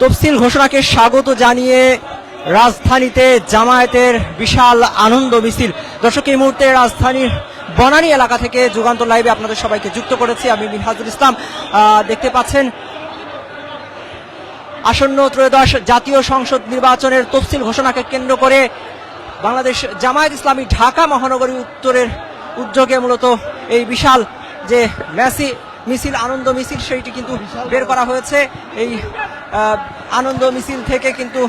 তফসিল ঘোষণাকে স্বাগত জানিয়ে রাজধানীতে জামায়াতের বিশাল আনন্দ মিছিল। দর্শক, এই মুহূর্তে রাজধানীর বনানী এলাকা থেকে যুগান্তর লাইভে আপনাদের সবাইকে যুক্ত করেছি আমি মিনহাজুল ইসলাম। দেখতে পাচ্ছেন, আসন্ন ত্রয়োদশ জাতীয় সংসদ নির্বাচনের তফসিল ঘোষণাকে কেন্দ্র করে বাংলাদেশ জামায়াত ইসলামী ঢাকা মহানগরী উত্তরের উদ্যোগে মূলত এই বিশাল যে ম্যাসি মিছিল, আনন্দ মিছিল, সেইটি কিন্তু বের করা হয়েছে। এই আনন্দ মিছিল থেকে কিন্তু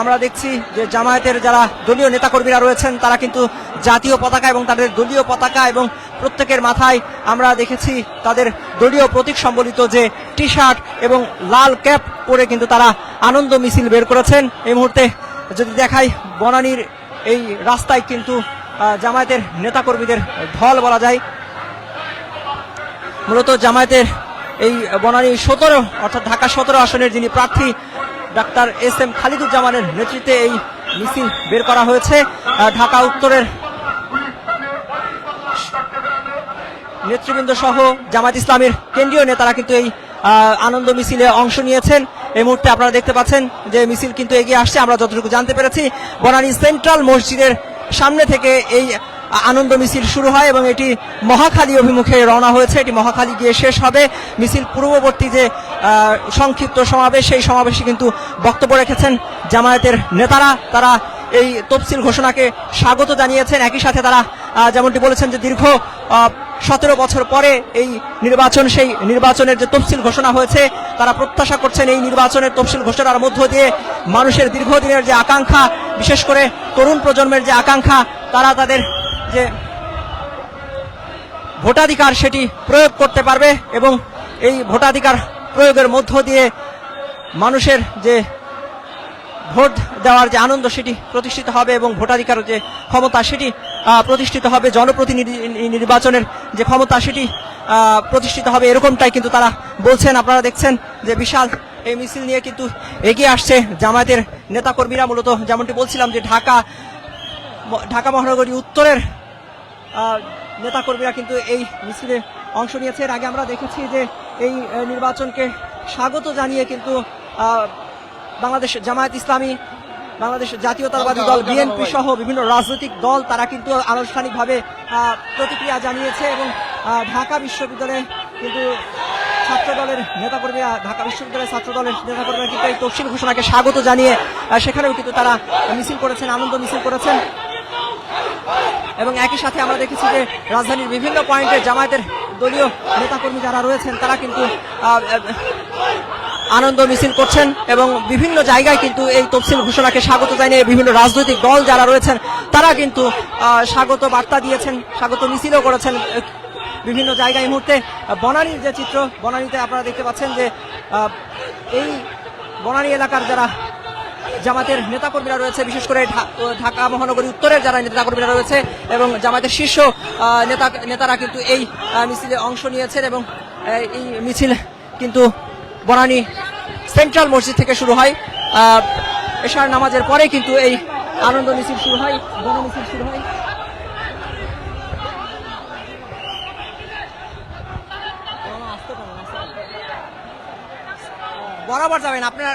আমরা দেখছি যে জামায়াতের যারা দলীয় নেতাকর্মীরা রয়েছেন, তারা কিন্তু জাতীয় পতাকা এবং তাদের দলীয় পতাকা এবং প্রত্যেকের মাথায় আমরা দেখেছি তাদের দলীয় প্রতীক সম্বলিত যে টি শার্ট এবং লাল ক্যাপ পরে কিন্তু তারা আনন্দ মিছিল বের করেছেন। এই মুহূর্তে যদি দেখাই বনানীর এই রাস্তায় কিন্তু জামায়াতের নেতাকর্মীদের ঢল বলা যায়। মূলত জামায়াতের এই বনানী সতেরো, অর্থাৎ ঢাকা সতেরো আসনের যিনি প্রার্থী, ডাক্তার এস এম খালিদুজ্জামানের নেতৃত্বে এই মিছিল বের করা হয়েছে। ঢাকা উত্তরের নেতৃবৃন্দ সহ জামাত ইসলামের কেন্দ্রীয় নেতারা কিন্তু এই আনন্দ মিছিলে অংশ নিয়েছেন। এই মুহূর্তে আপনারা দেখতে পাচ্ছেন যে মিছিল কিন্তু এগিয়ে আসছে। আমরা যতটুকু জানতে পেরেছি, বনানী সেন্ট্রাল মসজিদের সামনে থেকে এই আনন্দ মিছিল শুরু হয় এবং এটি মহাখালী অভিমুখে রওনা হয়েছে। এটি মহাখালী গিয়ে শেষ হবে। মিছিল পূর্ববর্তী যে সংক্ষিপ্ত সমাবেশ, সেই সমাবেশে কিন্তু বক্তব্য রেখেছেন জামায়াতের নেতারা। তারা এই তফসিল ঘোষণাকে স্বাগত জানিয়েছেন। একই সাথে তারা যেমনটি বলেছেন যে দীর্ঘ সতেরো বছর পরে এই নির্বাচন, সেই নির্বাচনের যে তফসিল ঘোষণা হয়েছে, তারা প্রত্যাশা করছেন এই নির্বাচনের তফসিল ঘোষণার মধ্য দিয়ে মানুষের দীর্ঘদিনের যে আকাঙ্ক্ষা, বিশেষ করে তরুণ প্রজন্মের যে আকাঙ্ক্ষা, তারা তাদের যে ভোটাধিকার সেটি প্রয়োগ করতে পারবে এবং এই ভোটাধিকার প্রয়োগের মধ্য দিয়ে মানুষের যে ভোট দেওয়ার যে আনন্দ সেটি প্রতিষ্ঠিত হবে এবং ভোটাধিকার যে ক্ষমতা সেটি প্রতিষ্ঠিত হবে, জনপ্রতিনিধি নির্বাচনের যে ক্ষমতা সেটি প্রতিষ্ঠিত হবে এরকমটাই কিন্তু তারা বলছেন। আপনারা দেখছেন যে বিশাল এই মিছিল নিয়ে কিন্তু এগিয়ে আসছে জামায়াতের নেতাকর্মীরা। মূলত যেমনটি বলছিলাম যে ঢাকা ঢাকা মহানগরী উত্তরের নেতাকর্মীরা কিন্তু এই মিছিলে অংশ নিয়েছে। এর আগে আমরা দেখেছি যে এই নির্বাচনকে স্বাগত জানিয়ে কিন্তু বাংলাদেশ জামায়াত ইসলামী বাংলাদেশ জাতীয়তাবাদী দল বিএনপি সহ বিভিন্ন রাজনৈতিক দল তারা কিন্তু আনুষ্ঠানিকভাবে প্রতিক্রিয়া জানিয়েছে এবং ঢাকা বিশ্ববিদ্যালয়ে কিন্তু ছাত্র দলের নেতাকর্মীরা ঢাকা বিশ্ববিদ্যালয়ের ছাত্র দলের নেতাকর্মীরা কিন্তু এই তফসিল ঘোষণাকে স্বাগত জানিয়ে সেখানেও কিন্তু তারা মিছিল করেছেন আনন্দ মিছিল করেছেন। এবং একই সাথে আমরা দেখেছি যে রাজধানীর বিভিন্ন পয়েন্টে জামায়াতের দলীয় নেতাকর্মী যারা রয়েছেন, তারা কিন্তু আনন্দ মিছিল করছেন এবং বিভিন্ন জায়গায় কিন্তু এই তফসিল ঘোষণাকে স্বাগত জানিয়ে বিভিন্ন রাজনৈতিক দল যারা রয়েছেন, তারা কিন্তু স্বাগত বার্তা দিয়েছেন, স্বাগত মিছিলও করেছেন। বিভিন্ন জায়গায় মুহূর্তে বনানীর যে চিত্র, বনানীতে আপনারা দেখতে পাচ্ছেন যে এই বনানী এলাকার যারা জামাতের নেতাকর্মীরা রয়েছে, বিশেষ করে ঢাকা মহানগরী উত্তরের যারা নেতাকর্মীরা রয়েছে এবং জামাতের শীর্ষ নেতা নেতারা কিন্তু এই মিছিলে অংশ নিয়েছেন এবং এই মিছিল কিন্তু বনানী সেন্ট্রাল মসজিদ থেকে শুরু হয়। এশার নামাজের পরে কিন্তু এই আনন্দ মিছিল শুরু হয় গণ মিছিল শুরু হয়। বরাবর যাবেন, আপনার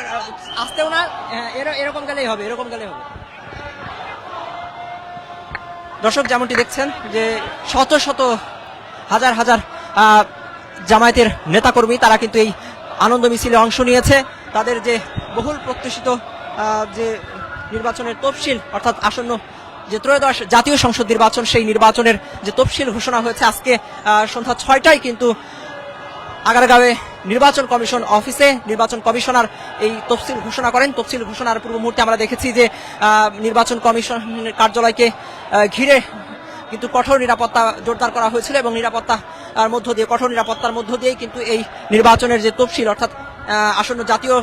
আসতেও না এরকম গেলেই হবে, এরকম গেলেই হবে। দর্শক, যেমনটি দেখছেন যে শত শত হাজার হাজার জামায়াতের নেতাকর্মী, তারা কিন্তু এই আনন্দ মিছিলে অংশ নিয়েছে। তাদের যে বহুল প্রত্যাশিত যে নির্বাচনের তফসিল, অর্থাৎ আসন্ন যে ত্রয়োদশ জাতীয় সংসদ নির্বাচন, সেই নির্বাচনের যে তফসিল ঘোষণা হয়েছে আজকে সন্ধ্যা ছয়টায় কিন্তু আগারগাঁওয়ে নির্বাচন কমিশন অফিসে নির্বাচন কমিশনার এই তফসিল ঘোষণা করেন। তফসিল ঘোষণার পূর্ব মুহূর্তে আমরা দেখেছি যে নির্বাচন কমিশন কার্যালয়কে ঘিরে কিন্তু কঠোর নিরাপত্তা জোরদার করা হয়েছিল এবং নিরাপত্তার মধ্য দিয়ে, কঠোর নিরাপত্তার মধ্য দিয়েই কিন্তু এই নির্বাচনের যে তফসিল, অর্থাৎ আসন্ন জাতীয়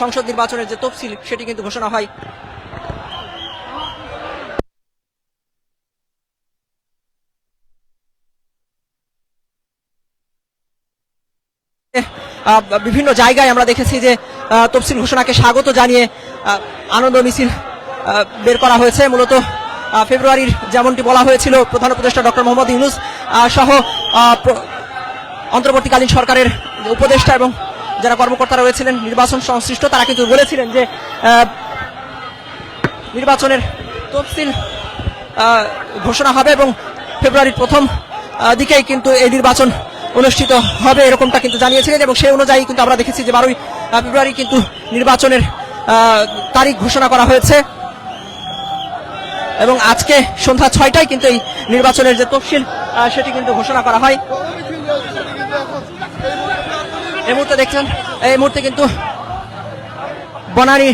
সংসদ নির্বাচনের যে তফসিল, সেটি কিন্তু ঘোষণা হয়। বিভিন্ন জায়গায় আমরা দেখেছি যে তফসিল ঘোষণাকে স্বাগত জানিয়ে আনন্দ মিছিল বের করা হয়েছে। মূলত ফেব্রুয়ারির যেমনটি বলা হয়েছিল, প্রধান উপদেষ্টা ডক্টর মোহাম্মদ ইউনুস সহ অন্তর্বর্তীকালীন সরকারের উপদেষ্টা এবং যারা কর্মকর্তারা রয়েছিলেন, নির্বাচন সংশ্লিষ্ট, তারা কিন্তু বলেছিলেন যে নির্বাচনের তফসিল ঘোষণা হবে এবং ফেব্রুয়ারির প্রথম দিকেই কিন্তু এই নির্বাচন অনুষ্ঠিত হবে এরকমটা কিন্তু জানিয়েছিলেন এবং সেই অনুযায়ী কিন্তু আমরা দেখেছি যে বারোই ফেব্রুয়ারি কিন্তু নির্বাচনের তারিখ ঘোষণা করা হয়েছে। এবং আজকে সন্ধ্যা ছয়টায় কিন্তু এই নির্বাচনের যে তফসিল সেটি কিন্তু ঘোষণা করা হয়। এই মুহূর্তে দেখছেন, এই মুহূর্তে কিন্তু বনানী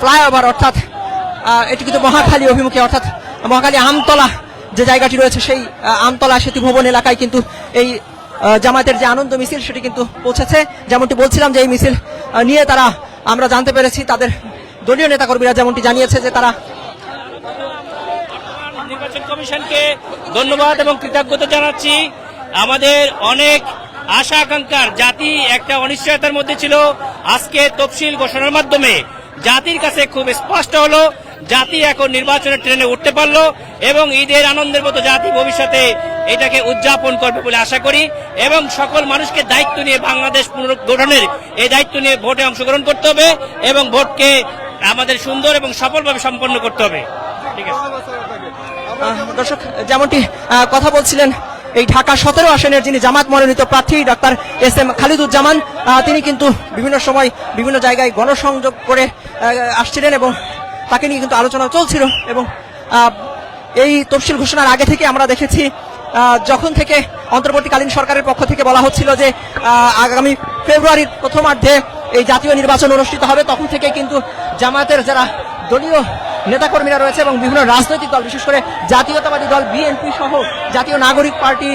ফ্লাইওভার অর্থাৎ এটি কিন্তু মহাখালী অভিমুখে অর্থাৎ মহাখালী আমতলা যে জায়গাটি রয়েছে সেই আমতলা সেতু ভবন এলাকায় কিন্তু এই জামায়াতের যে আনন্দ মিছিল সেটি কিন্তু পৌঁছেছে। যেমনটি বলছিলাম যে এই মিছিল নিয়ে তারা, আমরা জানতে পেরেছি তাদের দলীয় নেতাকর্মীরা যেমনটি জানিয়েছে যে তারা নির্বাচন কমিশনকে ধন্যবাদ এবং কৃতজ্ঞতা জানাচ্ছি। আমাদের অনেক আশা, আকাঙ্ক্ষার জাতি একটা অনিশ্চয়তার মধ্যে ছিল। আজকে তফসিল ঘোষণার মাধ্যমে জাতির কাছে খুব স্পষ্ট হলো, জাতি এখন নির্বাচনের ট্রেনে উঠতে পারল এবং ঈদের আনন্দের মতো জাতি ভবিষ্যতে এটাকে উদযাপন করবে বলে আশা করি এবং সকল মানুষকে দায়িত্ব নিয়ে বাংলাদেশ পুনর্গঠনের এই দায়িত্ব নিয়ে ভোটে অংশগ্রহণ করতে হবে এবং ভোটকে আমাদের সুন্দর এবং সফলভাবে সম্পন্ন করতে হবে। ঠিক আছে। দর্শক, যেমনটি কথা বলছিলেন, এই ঢাকা সতেরো আসনের যিনি জামাত মনোনীত প্রার্থী ডাক্তার এস এম খালিদুজ্জামান তিনি কিন্তু বিভিন্ন সময় বিভিন্ন জায়গায় গণসংযোগ করে আসছিলেন এবং তাকে নিয়ে কিন্তু আলোচনা চলছিল এবং এই তফসিল ঘোষণার আগে থেকে আমরা দেখেছি যখন থেকে অন্তর্বর্তীকালীন সরকারের পক্ষ থেকে বলা হচ্ছিল যে আগামী ফেব্রুয়ারির প্রথমার্ধে এই জাতীয় নির্বাচন অনুষ্ঠিত হবে, তখন থেকে কিন্তু জামায়াতের যারা দলীয় নেতাকর্মীরা রয়েছে এবং বিভিন্ন রাজনৈতিক দল, বিশেষ করে জাতীয়তাবাদী দল, বিএনপি সহ জাতীয় নাগরিক পার্টি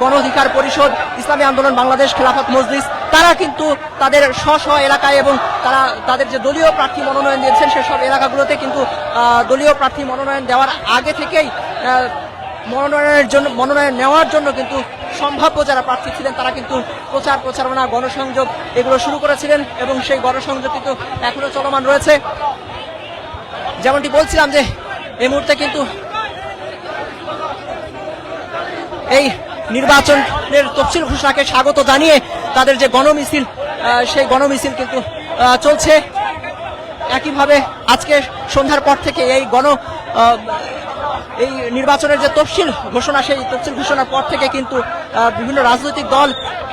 গণ অধিকার পরিষদ, ইসলামী আন্দোলন, বাংলাদেশ খেলাফত মজলিস, তারা কিন্তু তাদের স্ব স্ব এলাকায় এবং তারা তাদের যে দলীয় প্রার্থী মনোনয়ন দিয়েছেন, সেসব এলাকাগুলোতে কিন্তু দলীয় প্রার্থী মনোনয়ন দেওয়ার আগে থেকেই মনোনয়নের জন্য মনোনয়ন নেওয়ার জন্য কিন্তু সম্ভাব্য যারা প্রার্থী ছিলেন, তারা কিন্তু প্রচার প্রচারণা, গণসংযোগ এগুলো শুরু করেছিলেন এবং সেই গণসংযোগ কিন্তু এখনও চলমান রয়েছে। যেমনটি বলছিলাম যে, এই মুহূর্তে কিন্তু এই নির্বাচনের তফসিল ঘোষণাকে স্বাগত জানিয়ে তাদের যে গণমিছিল সেই গণমিছিল কিন্তু চলছে। একইভাবে আজকে সন্ধ্যার পর থেকে এই গণ এই নির্বাচনের যে তফসিল ঘোষণা, সেই তফসিল ঘোষণার পর থেকে কিন্তু বিভিন্ন রাজনৈতিক দল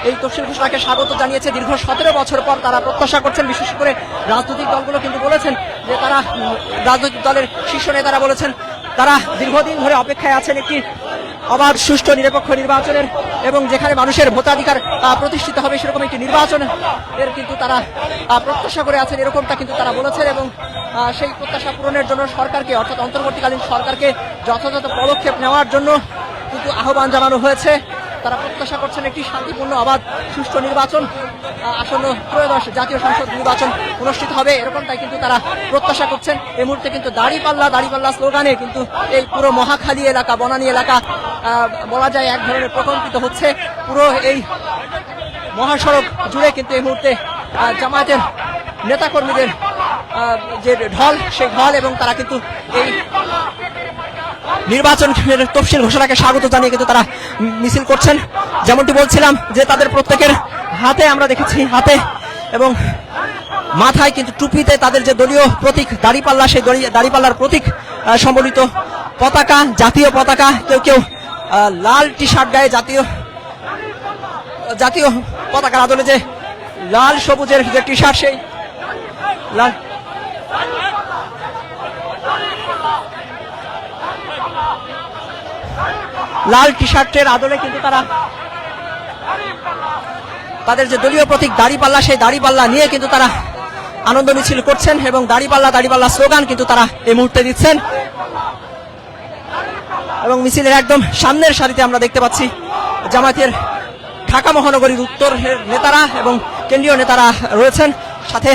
এই তফসিল ঘোষণাকে স্বাগত জানিয়েছে। দীর্ঘ সতেরো বছর পর তারা প্রত্যাশা করছেন, বিশেষ করে রাজনৈতিক দলগুলো কিন্তু বলেছেন যে তারা রাজনৈতিক দলের শীর্ষ নেতারা বলেছেন, তারা দীর্ঘদিন ধরে অপেক্ষায় আছেন একটি অবাধ, সুষ্ঠু, নিরপেক্ষ নির্বাচনের এবং যেখানে মানুষের ভোটাধিকার প্রতিষ্ঠিত হবে সেরকম একটি নির্বাচন, এর কিন্তু তারা প্রত্যাশা করে আছেন, এরকমটা কিন্তু তারা বলেছেন এবং সেই প্রত্যাশা পূরণের জন্য সরকারকে, অর্থাৎ অন্তর্বর্তীকালীন সরকারকে যথাযথ পদক্ষেপ নেওয়ার জন্য কিন্তু আহ্বান জানানো হয়েছে। তারা প্রত্যাশা করছেন একটি শান্তিপূর্ণ অবাধ সুষ্ঠু নির্বাচন। আসন্ন ত্রয়োদশ জাতীয় সংসদ নির্বাচন অনুষ্ঠিত হবে, এরকমটাই কিন্তু তারা প্রত্যাশা করছেন। এই মুহূর্তে কিন্তু দাড়িপাল্লা দাড়িপাল্লা স্লোগানে কিন্তু এই পুরো মহাখালী এলাকা, বনানী এলাকা বলা যায় এক ধরনের প্রকম্পিত হচ্ছে। পুরো এই মহাসড়ক জুড়ে কিন্তু এই মুহূর্তে জামায়াতের নেতাকর্মীদের যে ঢল, সেই ঢল এবং তারা কিন্তু এই নির্বাচনের তফসিল ঘোষণাকে স্বাগত জানিয়ে কিন্তু তারা মিছিল করছেন। যেমনটি বলছিলাম যে তাদের প্রত্যেকের হাতে আমরা দেখেছি, হাতে এবং মাথায় কিন্তু টুপিতে তাদের যে দলীয় প্রতীক দাড়িপাল্লা, সেই দড়ি- দাড়িপাল্লার প্রতীক সম্বলিত পতাকা, জাতীয় পতাকা, কেউ কেউ লাল টি শার্ট গায়ে জাতীয় জাতীয় পতাকার আদলে যে লাল সবুজের যে টি শার্ট সেই লাল লাল টি শার্টের আদলে কিন্তু তারা তাদের যে দলীয় প্রতীক দাড়িপাল্লা, সেই দাড়িপাল্লা নিয়ে কিন্তু তারা আনন্দ মিছিল করছেন এবং দাড়িপাল্লা দাড়িপাল্লা স্লোগান কিন্তু তারা এই মুহূর্তে দিচ্ছেন। এবং মিছিলের একদম সামনের সারিতে আমরা দেখতে পাচ্ছি জামায়াতের ঢাকা মহানগরীর উত্তর নেতারা এবং কেন্দ্রীয় নেতারা রয়েছেন। সাথে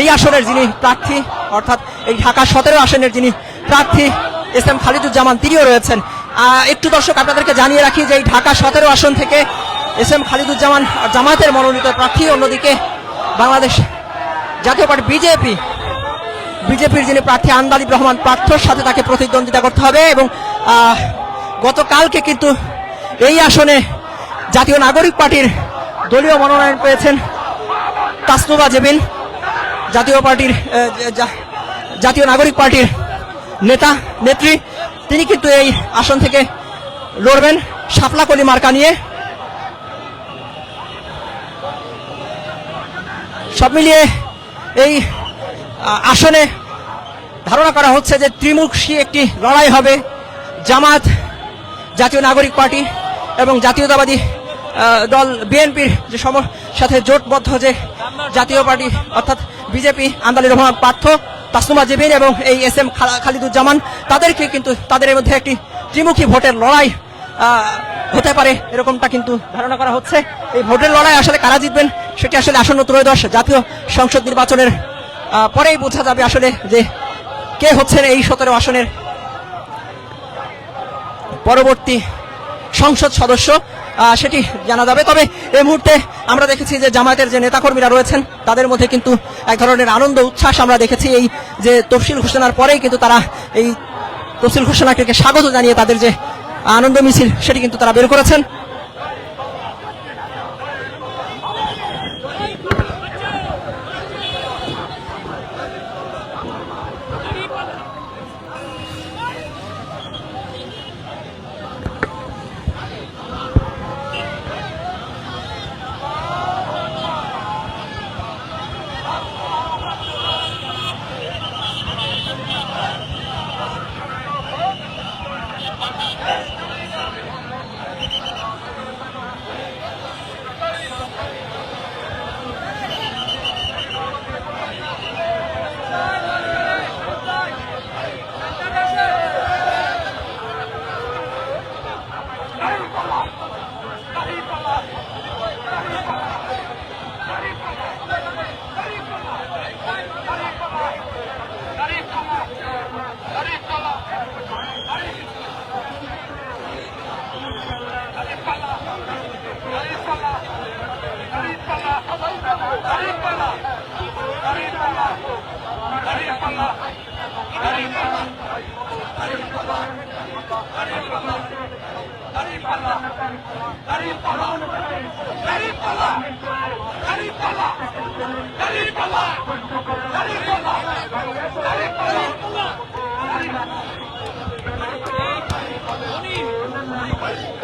এই আসনের যিনি প্রার্থী, অর্থাৎ এই ঢাকা সতেরো আসনের যিনি প্রার্থী, এস এম খালিদুজ্জামান, তিনিও রয়েছেন। একটু দর্শক আপনাদেরকে জানিয়ে রাখি যে এই ঢাকা সতেরো আসন থেকে এস এম খালিদুজ্জামান জামাতের মনোনীত প্রার্থী, অন্যদিকে বাংলাদেশ জাতীয় পার্টি বিজেপি, বিজেপির যিনি প্রার্থী আন্দালিব রহমান পার্থর সাথে তাকে প্রতিদ্বন্দ্বিতা করতে হবে এবং গতকালকে কিন্তু এই আসনে জাতীয় নাগরিক পার্টির দলীয় মনোনয়ন পেয়েছেন তাসনুবা জেবিন, জাতীয় পার্টির জাতীয় নাগরিক পার্টির নেতা, নেত্রী তিনি কিন্তু এই আসন থেকে লড়বেন শাপলাকলি মার্কা নিয়ে। সব মিলিয়ে এই আসনে ধারণা করা হচ্ছে যে ত্রিমুখী একটি লড়াই হবে জামাত জাতীয় নাগরিক পার্টি এবং জাতীয়তাবাদী দল বিএনপির যে সম, সাথে জোটবদ্ধ যে জাতীয় পার্টি অর্থাৎ বিজেপি আন্দালি রহমান পার্থ। তাসনুমা জেবিন এবং এই এস এম খালিদুজ্জামান, তাদেরকে কিন্তু তাদের মধ্যে একটি ত্রিমুখী ভোটের লড়াই হতে পারে এরকমটা কিন্তু ধারণা করা হচ্ছে। এই ভোটের লড়াই আসলে কারা জিতবেন সেটি আসলে আসন্ন ত্রয়োদশ জাতীয় সংসদ নির্বাচনের পরেই বোঝা যাবে আসলে যে কে হচ্ছেন এই সতেরো আসনের পরবর্তী সংসদ সদস্য। সেটি জানা যাবে। তবে এই মুহূর্তে আমরা দেখেছি যে জামায়াতের যে নেতাকর্মীরা রয়েছেন, তাদের মধ্যে কিন্তু এক ধরনের আনন্দ, উচ্ছ্বাস আমরা দেখেছি। এই যে তফসিল ঘোষণার পরেই কিন্তু তারা এই তফসিল ঘোষণাকে স্বাগত জানিয়ে তাদের যে আনন্দ মিছিল, সেটি কিন্তু তারা বের করেছেন।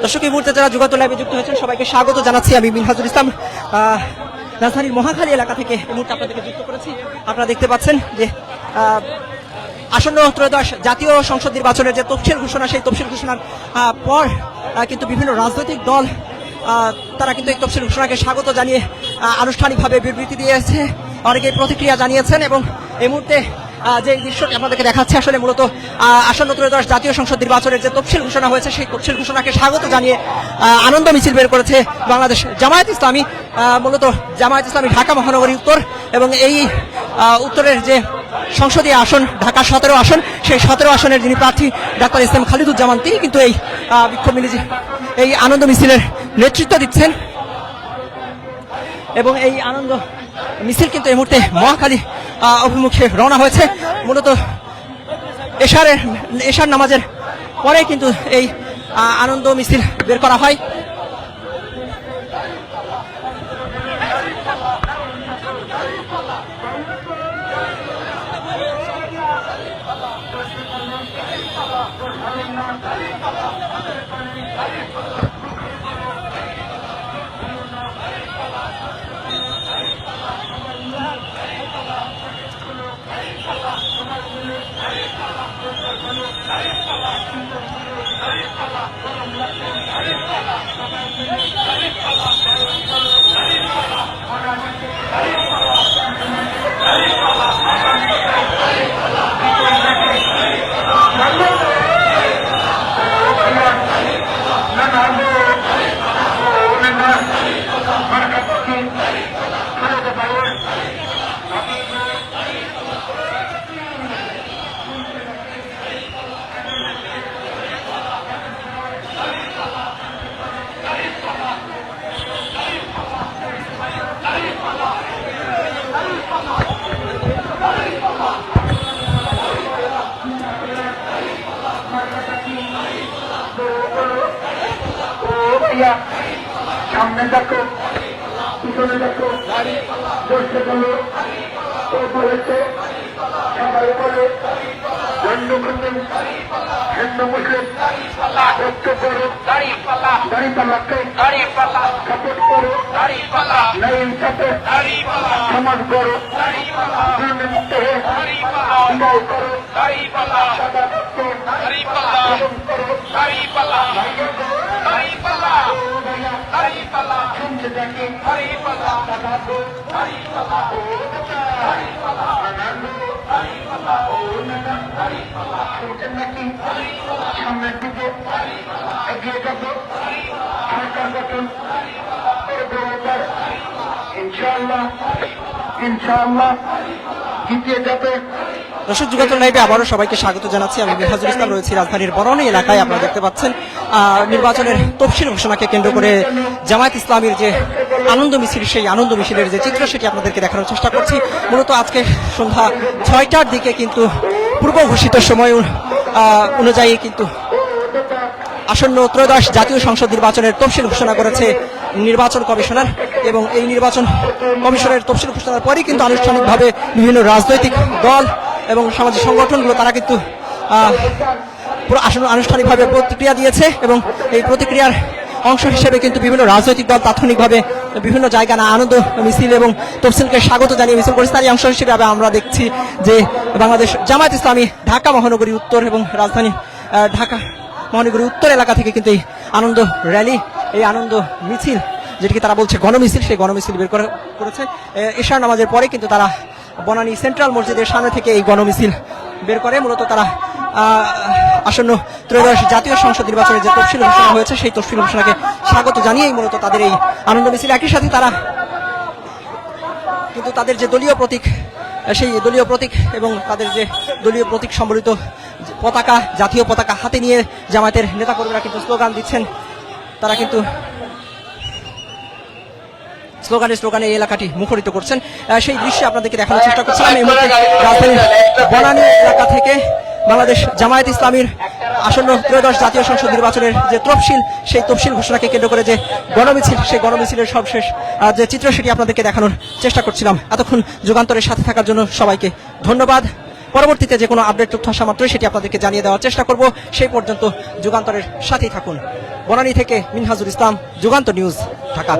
দর্শক এই মুহূর্তে যারা যুগান্ত লাইভে যুক্ত হয়েছেন সবাইকে স্বাগত জানাচ্ছি আমি মিনহাজুল ইসলাম। রাজধানীর মহাখালী এলাকা থেকে এই মুহূর্তে আপনাদেরকে যুক্ত করেছি। আপনারা দেখতে পাচ্ছেন যে আসন্ন ত্রয়োদশ জাতীয় সংসদ নির্বাচনের যে তফসিল ঘোষণা, সেই তফসিল ঘোষণার পর কিন্তু বিভিন্ন রাজনৈতিক দল তারা কিন্তু এই তফসিল ঘোষণাকে স্বাগত জানিয়ে আনুষ্ঠানিকভাবে বিবৃতি দিয়েছে। অনেকে প্রতিক্রিয়া জানিয়েছেন এবং এই মুহূর্তে যে দৃশ্যটি আপনাদেরকে দেখাচ্ছে, আসলে মূলত আসন্ন ত্রয়োদশ জাতীয় সংসদ নির্বাচনের যে তফসিল ঘোষণা হয়েছে, সেই তফসিল ঘোষণাকে স্বাগত জানিয়ে আনন্দ মিছিল বের করেছে বাংলাদেশ জামায়াত ইসলামী মূলত জামায়াত ইসলামী ঢাকা মহানগরী উত্তর এবং এই উত্তরের যে সংসদীয় আসন, ঢাকা সতেরো আসন, সেই সতেরো আসনের যিনি প্রার্থী ডাক্তার ইসলাম খালিদুজ্জামান, তিনি কিন্তু এই বিক্ষোভ মিছিল এই আনন্দ মিছিলের নেতৃত্ব দিচ্ছেন এবং এই আনন্দ মিছিল কিন্তু এই মুহূর্তে মহাখালী অভিমুখে রওনা হয়েছে। মূলত এশারের, এশার নামাজের পরে কিন্তু এই আনন্দ মিছিল বের করা হয়। সামনে দেখো পিছনে দেখো চলছে বলো ও বলেছে সবাই বলে হিন্দু মুসলিম হিন্দু, মুসলিম ঐক্য করো দাঁড়িপাল্লাকে সাপোর্ট করো, নাই সাথে সমাজ করো দুর্নীতি اڳي ڪروڪو انشا انشا الڳ ڪ দর্শক, যুগান্তর লাইভে আবারও সবাইকে স্বাগত জানাচ্ছি। আমি মিহাজুল ইসলাম রয়েছি রাজধানীর বরণী এলাকায়। আপনারা দেখতে পাচ্ছেন নির্বাচনের তফসিল ঘোষণাকে কেন্দ্র করে জামায়াত ইসলামীর যে আনন্দ মিছিল, সেই আনন্দ মিছিলের যে চিত্র, সেটি আপনাদেরকে দেখানোর চেষ্টা করছি। মূলত আজকে সন্ধ্যা ছয়টার দিকে কিন্তু পূর্ব ঘোষিত সময় অনুযায়ী কিন্তু আসন্ন ত্রয়োদশ জাতীয় সংসদ নির্বাচনের তফসিল ঘোষণা করেছে নির্বাচন কমিশনার এবং এই নির্বাচন কমিশনের তফসিল ঘোষণার পরেই কিন্তু আনুষ্ঠানিকভাবে বিভিন্ন রাজনৈতিক দল এবং সামাজিক সংগঠনগুলো, তারা কিন্তু আনুষ্ঠানিকভাবে প্রতিক্রিয়া দিয়েছে এবং এই প্রতিক্রিয়ার অংশ হিসেবে কিন্তু বিভিন্ন রাজনৈতিক দল তাৎক্ষণিকভাবে বিভিন্ন জায়গা না আনন্দ, মিছিল এবং তফসিলকে স্বাগত জানিয়ে মিছিল করেছে তারই অংশ হিসেবে আমরা দেখছি যে বাংলাদেশ জামায়াত ইসলামী ঢাকা মহানগরী উত্তর এবং রাজধানী ঢাকা মহানগরী উত্তর এলাকা থেকে কিন্তু এই আনন্দ র্যালি, এই আনন্দ মিছিল, যেটিকে তারা বলছে গণমিছিল, সেই গণমিছিল বের করে করেছে। এশার নামাজের পরে কিন্তু তারা বনানী সেন্ট্রাল মসজিদের সামনে থেকে এই গণমিছিল বের করে। মূলত তারা আসন্ন ত্রয়োদশ জাতীয় সংসদ নির্বাচনের যে তফসিল ঘোষণা হয়েছে, সেই তফসিল ঘোষণাকে স্বাগত জানিয়েই মূলত তাদের এই আনন্দ মিছিল। একই সাথে তারা কিন্তু তাদের যে দলীয় প্রতীক, সেই দলীয় প্রতীক এবং তাদের যে দলীয় প্রতীক সম্বলিত পতাকা, জাতীয় পতাকা হাতে নিয়ে জামায়াতের নেতাকর্মীরা কিন্তু স্লোগান দিচ্ছেন। তারা কিন্তু স্লোগানে স্লোগানে এই এলাকাটি মুখরিত করছেন। সেই দৃশ্য আপনাদেরকে দেখানোর চেষ্টা করছিলাম। এই মুহূর্তে রাজধানীর বনানী এলাকা থেকে বাংলাদেশ জামায়াত ইসলামীর আসন্ন ত্রয়োদশ জাতীয় সংসদ নির্বাচনের যে তফসিল সেই তফসিল ঘোষণাকে কেন্দ্র করে যে গণমিছিল সেই গণমিছিলের সবশেষ যে চিত্র সেটি আপনাদেরকে দেখানোর চেষ্টা করছিলাম। এতক্ষণ যুগান্তরের সাথে থাকার জন্য সবাইকে ধন্যবাদ। পরবর্তীতে যে কোনো আপডেট তথ্য আসা মাত্রই সেটি আপনাদেরকে জানিয়ে দেওয়ার চেষ্টা করব। সেই পর্যন্ত যুগান্তরের সাথেই থাকুন। বনানী থেকে মিনহাজুল ইসলাম, যুগান্ত নিউজ, ঢাকা।